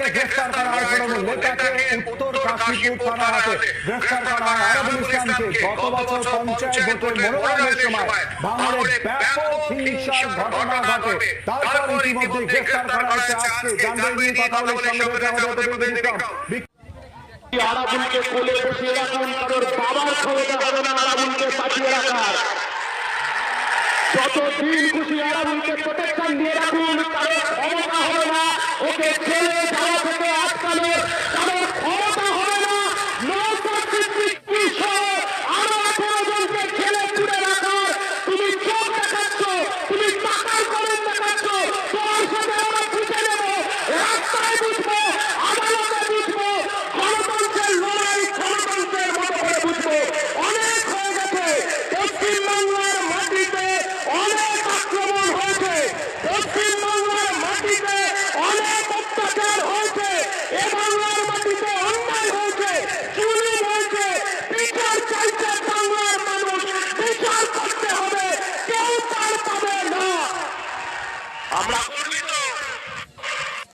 থেকে গ্রেফতার করা হয় তৃণমূল নেতাকে উত্তর কাশীপুর থানা হাতে গ্রেফতার করা হয়। আরবুল ইসলামকে গত বছর পঞ্চায়েত ভোটের মনোনয়নের সময় ভাঙড়ে ব্যাপক হিংসার ঘটনা ঘটে। তারপর ইতিমধ্যে গ্রেফতার করা হয়েছে আজকে জানবে নিয়ে কথা বলে সঙ্গে রয়েছে আমাদের প্রতিনিধি বিক্রম। বিক্রম, আরাবুলকে কোলে বসিয়ে রাখুন কারোর বাবার ক্ষমতা হবে না আরাবুলকে পাঠিয়ে রাখার। যতদিন খুশি আরাবুলকে প্রোটেকশন দিয়ে রাখুন থেকে ছেড়ে যাওয়া থেকে আটকানোর কারণ ক্ষমতা হবে না। আরও আঠারো জনকে ছেলে তুলে রাখার। তুমি চোখ দেখাচ্ছ, তুমি টাকার করেন দেখাচ্ছ। তোমার সাথে আমরা খুঁজে নেব। রাস্তায় বুঝব, আদালতে বুঝব, গণতন্ত্রের লড়াই গণতন্ত্রের মতো করে বুঝব। অনেক হয়ে গেছে। পশ্চিমবাংলার মাটিতে অনেক আক্রমণ হয়েছে। পশ্চিম